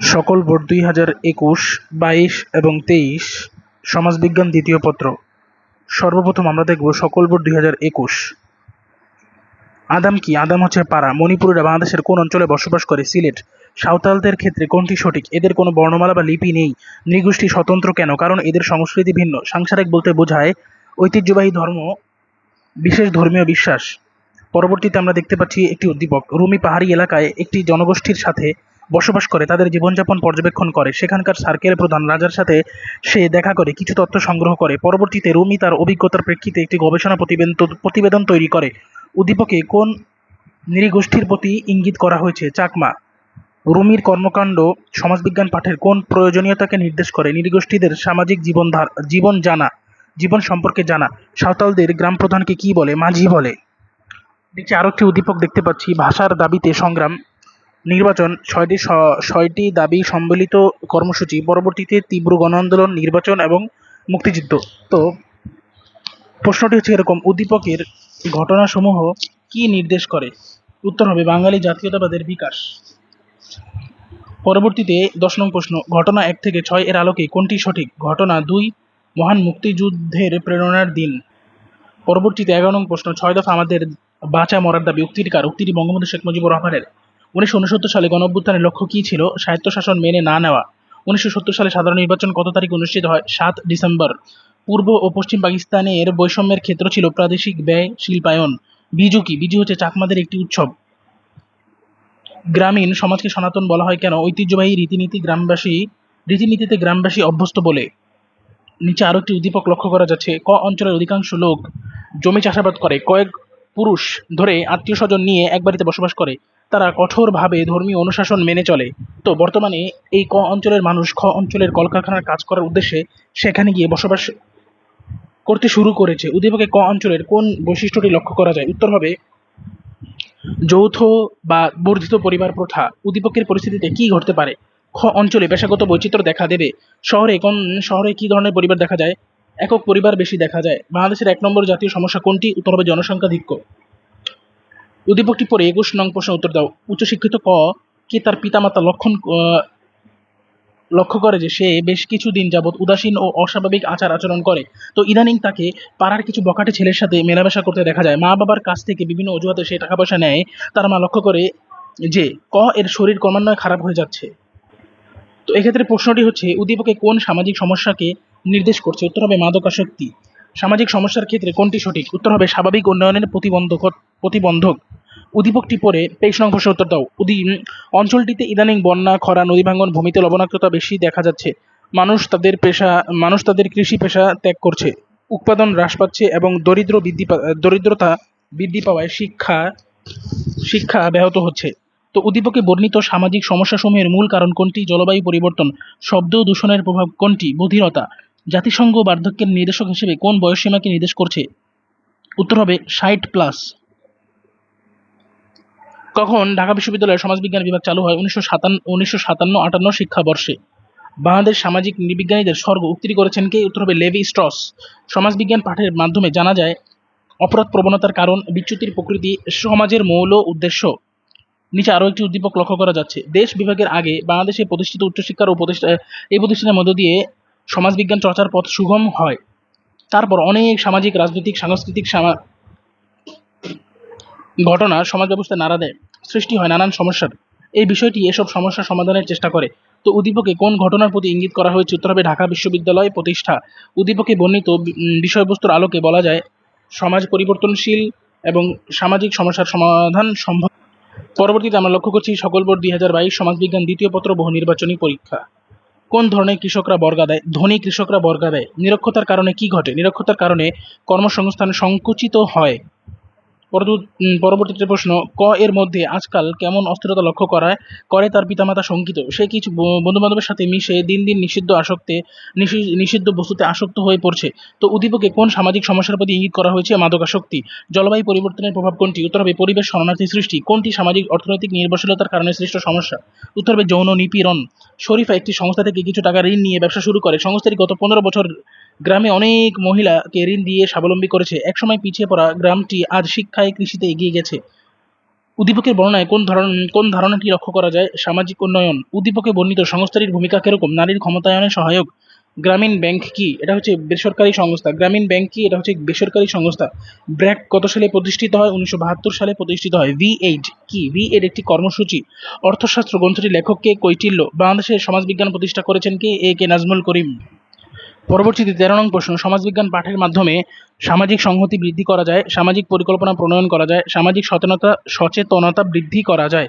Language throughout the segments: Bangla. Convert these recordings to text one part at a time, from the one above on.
সকল বোর্ড দুই হাজার একুশ, বাইশ এবং তেইশ, সমাজবিজ্ঞান দ্বিতীয় পত্র। সর্বপ্রথম আমরা দেখব সকল বোর্ড দুই হাজার একুশ। আদাম কি? আদাম হচ্ছে পাড়া, মণিপুরীরা বাংলাদেশের কোন অঞ্চলে বসবাস করে, সিলেট। সাঁওতালদের ক্ষেত্রে কোনটি সঠিক? এদের কোনো বর্ণমালা বা লিপি নেই। নৃগোষ্ঠী স্বতন্ত্র কেন? কারণ এদের সংস্কৃতি ভিন্ন। সাংসারিক বলতে বোঝায় ঐতিহ্যবাহী ধর্ম, বিশেষ ধর্মীয় বিশ্বাস। পরবর্তীতে আমরা দেখতে পাচ্ছি একটি উদ্দীপক, রুমি পাহাড়ি এলাকায় একটি জনগোষ্ঠীর সাথে বসবাস করে, তাদের জীবনযাপন পর্যবেক্ষণ করে। সেখানকার সার্কেল প্রধান রাজার সাথে সে দেখা করে, কিছু তথ্য সংগ্রহ করে। পরবর্তীতে রুমি তার অভিজ্ঞতার প্রেক্ষিতে একটি গবেষণা প্রতিবেদন তৈরি করে। উদ্দীপকে কোন নৃগোষ্ঠীর প্রতি ইঙ্গিত করা হয়েছে? চাকমা। রুমির কর্মকাণ্ড সমাজবিজ্ঞান পাঠের কোন প্রয়োজনীয়তাকে নির্দেশ করে? নৃগোষ্ঠীদের সামাজিক জীবনধার জীবন জানা, জীবন সম্পর্কে জানা। সাঁওতালদের গ্রাম প্রধানকে কি বলে? মাঝি বলে। দেখছি আরও একটি উদ্দীপক দেখতে পাচ্ছি। ভাষার দাবিতে সংগ্রাম। নির্বাচন ছয়টি ছয়টি দাবি সম্বলিত কর্মসূচি। পরবর্তীতে তীব্র গণ আন্দোলন নির্বাচন এবং মুক্তিযুদ্ধ। তো প্রশ্নটি হচ্ছে এরকম, উদ্দীপকের ঘটনাসমূহ কি নির্দেশ করে? উত্তর হবে, বাঙালি জাতীয়তাবাদের বিকাশ। পরবর্তীতে দশ নং প্রশ্ন, ঘটনা এক থেকে ছয় এর আলোকে কোনটি সঠিক? ঘটনা দুই, মহান মুক্তিযুদ্ধের প্রেরণার দিন। পরবর্তীতে এগারো নং প্রশ্ন, ছয় দফা আমাদের বাঁচা মরার দাবি উক্তির কার? উক্তিটি বঙ্গবন্ধু শেখ মুজিবুর রহমানের। উনিশশো উনসত্তর সালে গণ অভ্যুত্থানের লক্ষ্য কী ছিল, স্বায়ত্তশাসন মেনে না নেওয়া। উনিশশো সত্তর সালে সাধারণ নির্বাচন কত তারিখে অনুষ্ঠিত হয়? সাত ডিসেম্বর। পূর্ব ও পশ্চিম পাকিস্তানের বৈষম্যের ক্ষেত্র ছিল প্রাদেশিক ব্যয়, শিল্পায়ন। বিজু কি? বিজু হচ্ছে চাকমাদের একটি উৎসব। গ্রামীণ সমাজকে সনাতন বলা হয় কেন? ঐতিহ্যবাহী রীতিনীতি গ্রামবাসী, রীতিনীতিতে গ্রামবাসী অভ্যস্ত বলে। নিচে আরও একটি উদ্দীপক লক্ষ্য করা যাচ্ছে। ক অঞ্চলের অধিকাংশ লোক জমি চাষাবাদ করে। কয়েক পুরুষ ধরে আত্মীয় স্বজন নিয়ে এক বাড়িতে বসবাস করে। তারা কঠোরভাবে ধর্মীয় অনুশাসন মেনে চলে। তো বর্তমানে এই ক অঞ্চলের মানুষ, খ অঞ্চলের কলকারখানার কাজ করার উদ্দেশ্যে সেখানে গিয়ে বসবাস করতে শুরু করেছে। উদ্দীপকে ক অঞ্চলের কোন বৈশিষ্ট্যটি লক্ষ্য করা যায়? উত্তর হবে, যৌথ বা বর্ধিত পরিবার প্রথা। উদ্দীপকের পরিস্থিতিতে কি ঘটতে পারে? খ অঞ্চলে পেশাগত বৈচিত্র্য দেখা দেবে। শহরে কোন, শহরে কি ধরনের পরিবার দেখা যায়? একক পরিবার বেশি দেখা যায়। বাংলাদেশের এক নম্বর জাতীয় সমস্যা কোনটি? উত্তর হবে, জনসংখ্যাধিক্য। উদ্দীপকটি পরে একুশ নং প্রশ্ন উত্তর দাও। উচ্চশিক্ষিত ক, কে তার পিতামাতা লক্ষণ লক্ষ্য করে যে সে বেশ কিছুদিন যাবৎ উদাসীন ও অস্বাভাবিক আচার আচরণ করে। তো ইদানিং তাকে পাড়ার কিছু বকাটে ছেলের সাথে মেলামেশা করতে দেখা যায়। মা বাবার কাছ থেকে বিভিন্ন অজুহাতে সে টাকা পয়সা নেয়। তার মা লক্ষ্য করে যে ক এর শরীর ক্রমান্বয়ে খারাপ হয়ে যাচ্ছে। তো এক্ষেত্রে প্রশ্নটি হচ্ছে, উদ্দীপকে কোন সামাজিক সমস্যাকে নির্দেশ করছে? উত্তর হবে মাদকাসক্তি। সামাজিক সমস্যার ক্ষেত্রে কোনটি সঠিক? উত্তর হবে, স্বাভাবিক উন্নয়নের প্রতিবন্ধক প্রতিবন্ধক। উদ্দীপকটি পরে তেইশ নং উত্তর দাও। উদি অঞ্চলটিতে ইদানিং বন্যা, খরা, নদী ভাঙ্গন ভূমিতে লবণাক্ততা বেশি দেখা যাচ্ছে। মানুষ তাদের পেশা মানুষ তাদের কৃষি পেশা ত্যাগ করছে। উৎপাদন হ্রাস পাচ্ছে এবং দরিদ্র বৃদ্ধি দরিদ্রতা বৃদ্ধি পাওয়ায় শিক্ষা শিক্ষা ব্যাহত হচ্ছে। তো উদ্দীপকে বর্ণিত সামাজিক সমস্যাসমূহের মূল কারণ কোনটি? জলবায়ু পরিবর্তন, শব্দ দূষণের প্রভাব কোনটি? বধিরতা। জাতিসংঘ বার্ধক্যের নির্দেশক হিসেবে কোন বয়সসীমাকে নির্দেশ করছে? উত্তর হবে, ষাট প্লাস কখন ঢাকা বিশ্ববিদ্যালয়ের সমাজবিজ্ঞান বিভাগ চালু হয়? উনিশশো সাতান্ন উনিশশো সাতান্ন আটান্ন শিক্ষাবর্ষে। বাংলাদেশ সামাজিক নৃবিজ্ঞানীদের স্বর্গ উক্তি করেছেন কে? উত্তর হবে, লেভি স্ট্রস। সমাজবিজ্ঞান পাঠের মাধ্যমে জানা যায়, অপরাধ প্রবণতার কারণ বিচ্যুতির প্রকৃতি সমাজের মৌল উদ্দেশ্য। নিচে আরও একটি উদ্দীপক লক্ষ্য করা যাচ্ছে। দেশ বিভাগের আগে বাংলাদেশে প্রতিষ্ঠিত উচ্চশিক্ষার ও এই প্রতিষ্ঠানের মধ্য দিয়ে সমাজবিজ্ঞান চর্চার পথ সুগম হয়। তারপর অনেক সামাজিক, রাজনৈতিক, সাংস্কৃতিক ঘটনা সমাজ ব্যবস্থায় নাড়া দেয়, সৃষ্টি হয় নানান সমস্যার। এই বিষয়টি এসব সমস্যা সমাধানের চেষ্টা করে। তো উদ্দীপকে কোন ঘটনার প্রতি ইঙ্গিত করা হয়েছে উত্তর হবে ঢাকা বিশ্ববিদ্যালয় প্রতিষ্ঠা। উদ্দীপকে বর্ণিত বিষয়বস্তুর আলোকে বলা যায় সমাজ পরিবর্তনশীল এবং সামাজিক সমস্যার সমাধান সম্ভব। পরবর্তীতে আমরা লক্ষ্য করছি, সকল বোর্ড দুই হাজার বাইশ সমাজবিজ্ঞান দ্বিতীয় পত্র বহু নির্বাচনী পরীক্ষা। কোন ধরনের কৃষকরা বর্গা দেয়? ধনী কৃষকরা বর্গা দেয়? নিরক্ষতার কারণে কি ঘটে? নিরক্ষতার কারণে কর্মসংস্থান সংকুচিত হয়। পরবর্তীতে প্রশ্ন, ক এর মধ্যে আজকাল কেমন অস্থিরতা লক্ষ্য করায় করে তার পিতামাতা শঙ্কিত? সে কিছু বন্ধু বান্ধবের সাথে মিশে দিন দিন নিষিদ্ধ আসক্তে নিষিদ্ধ বস্তুতে আসক্ত হয়ে পড়ছে। তো উদ্দীপকে কোন সামাজিক সমস্যার প্রতি ইঙ্গিত করা হয়েছে? মাদকাসক্তি। জলবায়ু পরিবর্তনের প্রভাব কোনটি? উত্তর হবে পরিবেশ শরণার্থী সৃষ্টি। কোনটি সামাজিক অর্থনৈতিক নির্ভরশীলতার কারণে সৃষ্ট সমস্যা? উত্তর হবে যৌন নিপীড়ন। শরীফা একটি সংস্থা থেকে কিছু টাকা ঋণ নিয়ে ব্যবসা শুরু করে। সংস্থাটি গত পনেরো বছর গ্রামে অনেক মহিলাকে ঋণ দিয়ে স্বাবলম্বী করেছে। একসময় পিছিয়ে পড়া গ্রামটি আজ শিক্ষায় কৃষিতে এগিয়ে গেছে। উদ্দীপকের বর্ণনায় কোন ধরন, কোন ধারণাটি লক্ষ্য করা যায়? সামাজিক উন্নয়ন। উদ্দীপকে বর্ণিত সংস্থাটির ভূমিকা কীরকম? নারীর ক্ষমতায়নে সহায়ক। গ্রামীণ ব্যাংক কি? এটা হচ্ছে বেসরকারি সংস্থা। গ্রামীণ ব্যাংক কি? এটা হচ্ছে বেসরকারি সংস্থা। ব্র্যাক কত সালে প্রতিষ্ঠিত হয়? উনিশশো বাহাত্তর সালে প্রতিষ্ঠিত হয়। ভি এইট কি? ভি এর একটি কর্মসূচি। অর্থশাস্ত্র গ্রন্থটির লেখককে কৈটিল্য। বাংলাদেশের সমাজবিজ্ঞান প্রতিষ্ঠা করেছেন কে? এ কে নাজমুল করিম। পরবর্তীতে তেরো নং প্রশ্ন, সমাজবিজ্ঞান পাঠের মাধ্যমে সামাজিক সংহতি বৃদ্ধি করা যায়, সামাজিক পরিকল্পনা প্রণয়ন করা যায়, সামাজিক সচেতনতা সচেতনতা বৃদ্ধি করা যায়।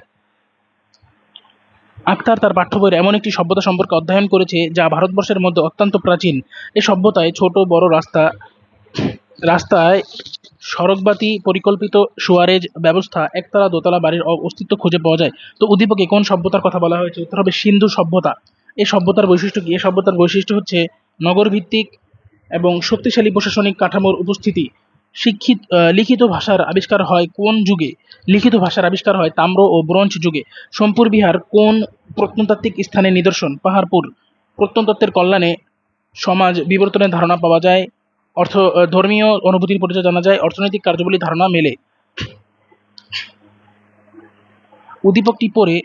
আক্তার তার পাঠ্য বইয়ের এমন একটি সভ্যতা সম্পর্কে অধ্যয়ন করেছে, যা ভারতবর্ষের মধ্যে অত্যন্ত প্রাচীন। এ সভ্যতায় ছোট, বড় রাস্তা, রাস্তায় সড়কবাতি, পরিকল্পিত সুয়ারেজ ব্যবস্থা, একতলা, দোতলা বাড়ির অস্তিত্ব খুঁজে পাওয়া যায়। তো উদ্দীপকে কোন সভ্যতার কথা বলা হয়েছে? উত্তর হবে সিন্ধু সভ্যতা। এই সভ্যতার বৈশিষ্ট্য কি? এই সভ্যতার বৈশিষ্ট্য হচ্ছে নগর ভিত্তিক এবং শক্তিশালী প্রশাসনিক কাঠামোর উপস্থিতি শিক্ষিত লিখিত ভাষার আবিষ্কার হয় কোন যুগে? লিখিত ভাষার আবিষ্কার হয় তাম্র ও ব্রোঞ্জ যুগে। সোমপুর বিহার কোন প্রত্নতাত্ত্বিক স্থানের নিদর্শন? পাহাড়পুর। প্রত্নতত্ত্বের কল্যাণে সমাজ বিবর্তনের ধারণা পাওয়া যায়। অর্থ ধর্মীয় অনুভূতির পরিচয় জানা যায়। অর্থনৈতিক কার্যবলী ধারণা মেলে। উদ্দীপকটি পড়ে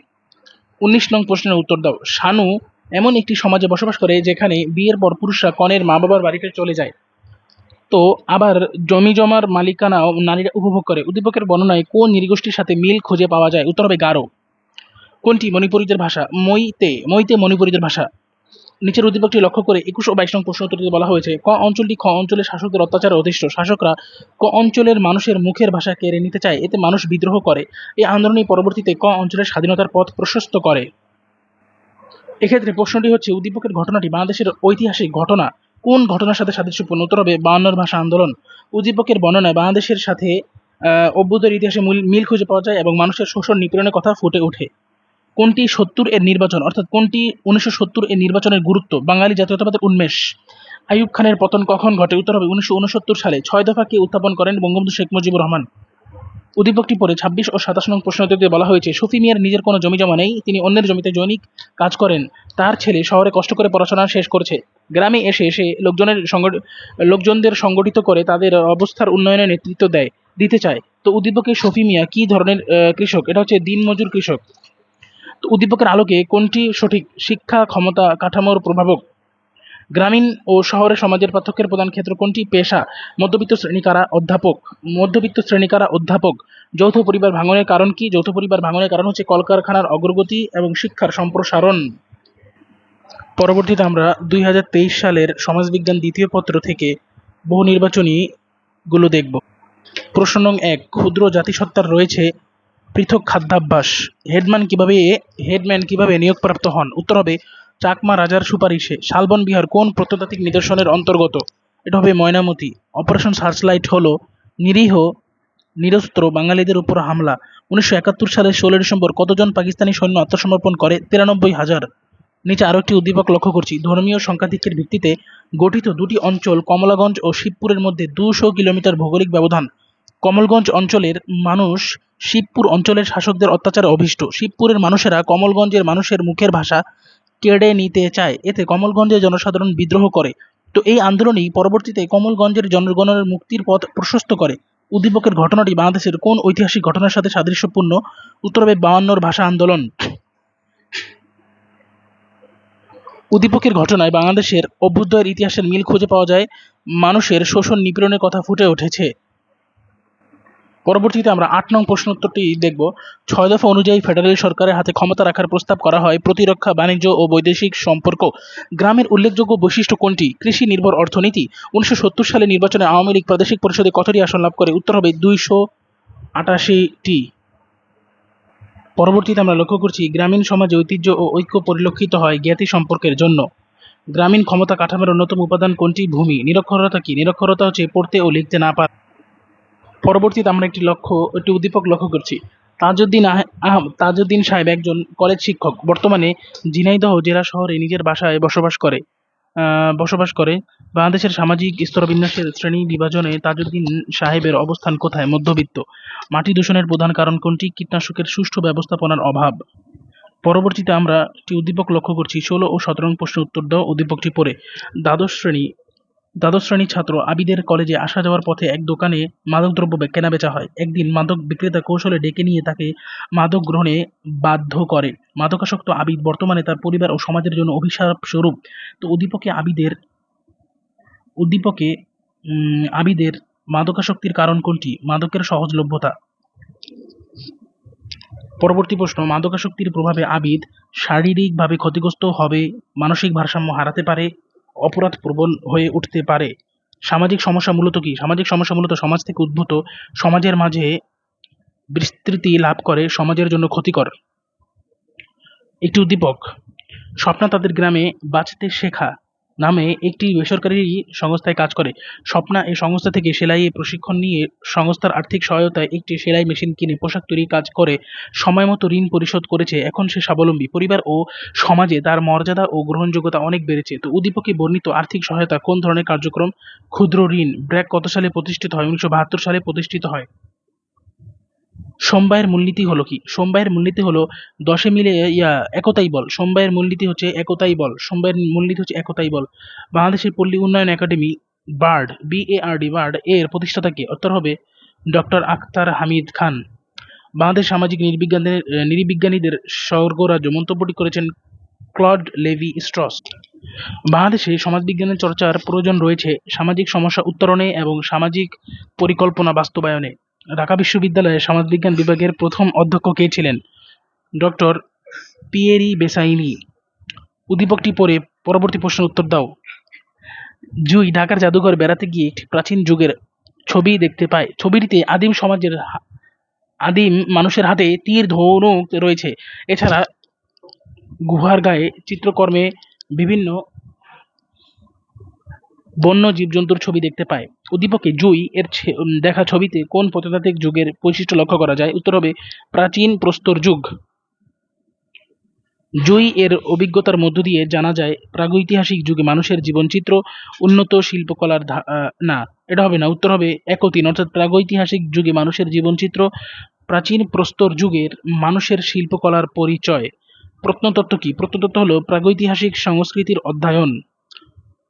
উনিশ নং প্রশ্নের উত্তর দাও। শানু এমন একটি সমাজে বসবাস করে যেখানে বিয়ের পর পুরুষরা কনের মা বাবার বাড়িতে চলে যায়। তো আবার জমি জমার মালিকানাও নারীরা উপভোগ করে। উদ্দীপকের বর্ণনায় কোন নৃগোষ্ঠীর সাথে মিল খুঁজে পাওয়া যায়? উত্তর হবে গারো। কোনটি মণিপুরীদের ভাষা? মইতে মইতে মণিপুরীদের ভাষা। নিচের উদ্দীপকটি লক্ষ্য করে একুশ ও বাইশ নং প্রশ্ন উত্তরটিতে বলা হয়েছে, ক অঞ্চলটি খ অঞ্চলের শাসকদের অত্যাচারে অধিষ্ঠ। শাসকরা ক অঞ্চলের মানুষের মুখের ভাষা কেড়ে নিতে চায়, এতে মানুষ বিদ্রোহ করে। এই আন্দোলনের পরবর্তীতে ক অঞ্চলের স্বাধীনতার পথ প্রশস্ত করে। এক্ষেত্রে প্রশ্নটি হচ্ছে, উদ্দীপকের ঘটনাটি বাংলাদেশের ঐতিহাসিক ঘটনা। কোন ঘটনার সাথে সাদৃশ্যপূর্ণ? উত্তর হবে, বায়ান্নর ভাষা আন্দোলন। উদ্দীপকের বর্ণনায় বাংলাদেশের সাথে অভ্যুদয়ের ইতিহাসে মূল, মিল খুঁজে পাওয়া যায় এবং মানুষের শোষণ নিপীড়নের কথা ফুটে ওঠে। কোনটি সত্তর এর নির্বাচন? অর্থাৎ কোনটি উনিশশো সত্তর এর নির্বাচনের গুরুত্ব? বাঙালি জাতীয়তাবাদের উন্মেষ। আইয়ুব খানের পতন কখন ঘটে? উত্তর হবে, উনিশশো উনসত্তর সালে। ছয় দফাকে উত্থাপন করেন বঙ্গবন্ধু শেখ মুজিবুর রহমান? উদ্দীপকটি পরে ছাব্বিশ ও সাতাশ নং প্রশ্ন উত্তরে বলা হয়েছে শফি মিয়ার নিজের কোনো জমি জমা নেই, তিনি অন্যের জমিতে জৈনিক কাজ করেন। তার ছেলে শহরে কষ্ট করে পড়াশোনা শেষ করেছে। গ্রামে এসে এসে লোকজনের লোকজনদের সংগঠিত করে তাদের অবস্থার উন্নয়নে নেতৃত্ব দেয়, দিতে চায়। তো উদ্দীপকের শফি মিয়া কি ধরনের কৃষক? এটা হচ্ছে দিনমজুর কৃষক। তো উদ্দীপকের আলোকে কোনটি সঠিক? শিক্ষা ক্ষমতা কাঠামোর প্রভাবক গ্রামীণ ও শহরের সমাজের পার্থক্যের প্রধান ক্ষেত্র কোনটি? পেশা। মধ্যবিত্ত শ্রেণি কারা? অধ্যাপক। মধ্যবিত্ত শ্রেণি কারা? অধ্যাপক। যৌথ পরিবার ভাঙনের কারণ কি? যৌথ পরিবার ভাঙনের কারণ হচ্ছে কলকারখানার অগ্রগতি এবং শিক্ষার সম্প্রসারণ। পরবর্তীতে আমরা দুই হাজার তেইশ সালের সমাজবিজ্ঞান দ্বিতীয় পত্র থেকে বহু নির্বাচনী গুলো দেখব। প্রশ্ন নং এক, ক্ষুদ্র জাতিসত্তার রয়েছে পৃথক খাদ্যাভ্যাস। হেডম্যান কীভাবে হেডম্যান কীভাবে নিয়োগপ্রাপ্ত হন? উত্তর হবে চাকমা রাজার সুপারিশে শালবন বিহার কোন প্রত্নতাত্ত্বিক নিদর্শনের অন্তর্গত? এটা হবে ময়নামতি। অপারেশন সার্চলাইট হলো নিরীহ, নিরস্ত্র বাঙালিদের উপর হামলা। উনিশশো একাত্তর সালের ষোলো ডিসেম্বর কতজন পাকিস্তানি সৈন্য আত্মসমর্পণ করে? তিরানব্বই হাজার। নিচে আরও একটি উদ্দীপক লক্ষ্য করছি। ধর্মীয় সংখ্যাধিক্যের ভিত্তিতে গঠিত দুটি অঞ্চল কমলাগঞ্জ ও শিবপুরের মধ্যে দুশো কিলোমিটার ভৌগোলিক ব্যবধান। কমলগঞ্জ অঞ্চলের মানুষ শিবপুর অঞ্চলের শাসকদের অত্যাচারে অভিষ্ট। শিবপুরের মানুষেরা কমলগঞ্জের মানুষের মুখের ভাষা কেড়ে নিতে চায়। এতে কমলগঞ্জের জনসাধারণ বিদ্রোহ করে। তো এই আন্দোলনই পরবর্তীতে কমলগঞ্জের জনগণের মুক্তির পথ প্রশস্ত করে। উদ্দীপকের ঘটনাটি বাংলাদেশের কোন ঐতিহাসিক ঘটনার সাথে সাদৃশ্যপূর্ণ? উত্তর হবে বায়ান্নর ভাষা আন্দোলন। উদ্দীপকের ঘটনায় বাংলাদেশের অভ্যুদয়ের ইতিহাসের মিল খুঁজে পাওয়া যায়। মানুষের শোষণ নিপীড়নের কথা ফুটে উঠেছে। পরবর্তীতে আমরা আট নং প্রশ্ন উত্তরটি দেখব। ছয় দফা অনুযায়ী ফেডারেল সরকারের হাতে ক্ষমতা রাখার প্রস্তাব করা হয় প্রতিরক্ষা, বাণিজ্য ও বৈদেশিক সম্পর্ক। গ্রামের উল্লেখযোগ্য বৈশিষ্ট্য কোনটি? কৃষি নির্ভর অর্থনীতি। উনিশশো সত্তর সালে নির্বাচনে আওয়ামী লীগ প্রাদেশিক পরিষদে কতটি আসন লাভ করে। উত্তর হবে দুইশো আটাশিটি। পরবর্তীতে আমরা লক্ষ্য করছি, গ্রামীণ সমাজে ঐতিহ্য ও ঐক্য পরিলক্ষিত হয় জ্ঞাতি সম্পর্কের জন্য। গ্রামীণ ক্ষমতা কাঠামোর অন্যতম উপাদান কোনটি? ভূমি। নিরক্ষরতা কি? নিরক্ষরতা হচ্ছে পড়তে ও লিখতে না পারা। পরবর্তীতে আমরা একটি লক্ষ্য, একটি উদ্দীপক লক্ষ্য করছি। তাজউদ্দিন তাজউদ্দিন সাহেব একজন কলেজ শিক্ষক। বর্তমানে ঝিনাইদহ জেলা শহরে নিজের বাসায় বসবাস করে বসবাস করে। বাংলাদেশের সামাজিক স্তরবিন্যাসের শ্রেণি বিভাজনে তাজউদ্দিন সাহেবের অবস্থান কোথায়? মধ্যবিত্ত। মাটি দূষণের প্রধান কারণ কোনটি? কীটনাশকের সুষ্ঠু ব্যবস্থাপনার অভাব। পরবর্তীতে আমরা একটি উদ্দীপক লক্ষ্য করছি। ষোলো ও সতেরো নং প্রশ্নের উত্তর দাও। উদ্দীপকটি পড়ে। দ্বাদশ শ্রেণি দ্বাদশ শ্রেণির ছাত্র আবিদের কলেজে আসা যাওয়ার পথে এক দোকানে মাদকদ্রব্য কেনাবেচা হয়। একদিন মাদক বিক্রেতা কৌশলে ডেকে নিয়ে তাকে মাদক গ্রহণে বাধ্য করে। মাদকাসক্ত আবিদ বর্তমানে তার পরিবার ও সমাজের জন্য অভিশাপ স্বরূপ তো উদ্দীপকে আবিদের উদ্দীপকে আবিদের মাদকাসক্তির কারণ কোনটি? মাদকের সহজলভ্যতা। পরবর্তী প্রশ্ন, মাদকাসক্তির প্রভাবে আবিদ শারীরিকভাবে ক্ষতিগ্রস্ত হবে, মানসিক ভারসাম্য হারাতে পারে অপরাধ প্রবল হয়ে উঠতে পারে। সামাজিক সমস্যা মূলত কি? সামাজিক সমস্যা মূলত সমাজ থেকে উদ্ভূত, সমাজের মাঝে বিস্তৃতি লাভ করে, সমাজের জন্য ক্ষতিকর। একটি উদ্দীপক, স্বপ্না তাদের গ্রামে বাঁচতে শেখা। নামে একটি বেসরকারি সংস্থায় কাজ করে। স্বপ্না এই সংস্থা থেকে সেলাই প্রশিক্ষণ নিয়ে সংস্থার আর্থিক সহায়তায় একটি সেলাই মেশিন কিনে পোশাক তৈরির কাজ করে সময় মতো ঋণ পরিশোধ করেছে। এখন সে স্বাবলম্বী। পরিবার ও সমাজে তার মর্যাদা ও গ্রহণযোগ্যতা অনেক বেড়েছে। তো উদ্দীপকে বর্ণিত আর্থিক সহায়তা কোন ধরনের কার্যক্রম? ক্ষুদ্র ঋণ। ব্র্যাক কত সালে প্রতিষ্ঠিত হয়? উনিশশো বাহাত্তর সালে প্রতিষ্ঠিত হয়। সমবায়ের মূলনীতি হলো কি? সমবায়ের মূলনীতি হলো দশে মিলে, ইয়া, একতাই বল। সমবায়ের মূলনীতি হচ্ছে একতাই বল। সমবায়ের মূলনীতি হচ্ছে একতাই বল। বাংলাদেশের পল্লী উন্নয়ন academy, BARD B A R D BARD এর প্রতিষ্ঠাতা কে? উত্তর হবে ডক্টর আখতার হামিদ খান। বাংলাদেশ সামাজিক নৃবিজ্ঞানের নৃবিজ্ঞানীদের স্বর্গরাজ্য মন্তব্যটি করেছেন ক্লড লেভি স্ট্রস বাংলাদেশে সমাজবিজ্ঞানের চর্চার প্রয়োজন রয়েছে সামাজিক সমস্যা উত্তরণে এবং সামাজিক পরিকল্পনা বাস্তবায়নে। ঢাকা বিশ্ববিদ্যালয়ের সমাজবিজ্ঞান বিভাগের প্রথম অধ্যক্ষ কে ছিলেন? ডক্টর পিয়েরি বেসাইনি উদ্দীপকটি পড়ে পরবর্তী প্রশ্নের উত্তর দাও। জুই ঢাকার জাদুঘর বেড়াতে গিয়ে একটি প্রাচীন যুগের ছবি দেখতে পায়। ছবিটিতে আদিম সমাজের আদিম মানুষের হাতে তীর ধনুক রয়েছে। এছাড়া গুহার গায়ে চিত্রকর্মে বিভিন্ন বন্য জীবজন্তুর ছবি দেখতে পায়। উদ্দীপকে জুই এর দেখা ছবিতে কোন প্রত্নতাত্ত্বিক যুগের বৈশিষ্ট্য লক্ষ্য করা যায়? উত্তর হবে, প্রাচীন প্রস্তর যুগ। জুই এর অভিজ্ঞতার মধ্য দিয়ে জানা যায়, প্রাগৈতিহাসিক যুগে মানুষের জীবনচিত্র উন্নত শিল্পকলার না, এটা হবে না। উত্তর হবে, একতিন, অর্থাৎ প্রাগৈতিহাসিক যুগে মানুষের জীবনচিত্র প্রাচীন প্রস্তর যুগের মানুষের শিল্পকলার পরিচয়। প্রত্নতত্ত্ব কি? প্রত্নতত্ত্ব হলো প্রাগৈতিহাসিক সংস্কৃতির অধ্যয়ন।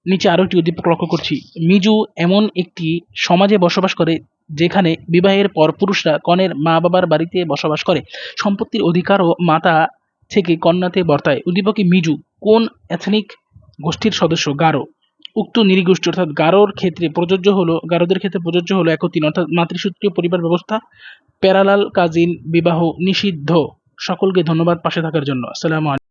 নিচে আরও একটি উদ্দীপক লক্ষ্য করছি। মিজু এমন একটি সমাজে বসবাস করে, যেখানে বিবাহের পর পুরুষরা কনের মা বাবার বাড়িতে বসবাস করে। সম্পত্তির অধিকারও মাতা থেকে কন্যাতে বর্তায়। উদ্দীপকে মিজু কোন এথনিক গোষ্ঠীর সদস্য? গারো। উক্ত নৃগোষ্ঠী অর্থাৎ গারোর ক্ষেত্রে প্রযোজ্য হলো গারোদের ক্ষেত্রে প্রযোজ্য হলো একতিন অর্থাৎ মাতৃসূত্রীয় পরিবার ব্যবস্থা, প্যারালাল কাজিন, বিবাহ নিষিদ্ধ। সকলকে ধন্যবাদ পাশে থাকার জন্য। আসসালামু আলাইকুম।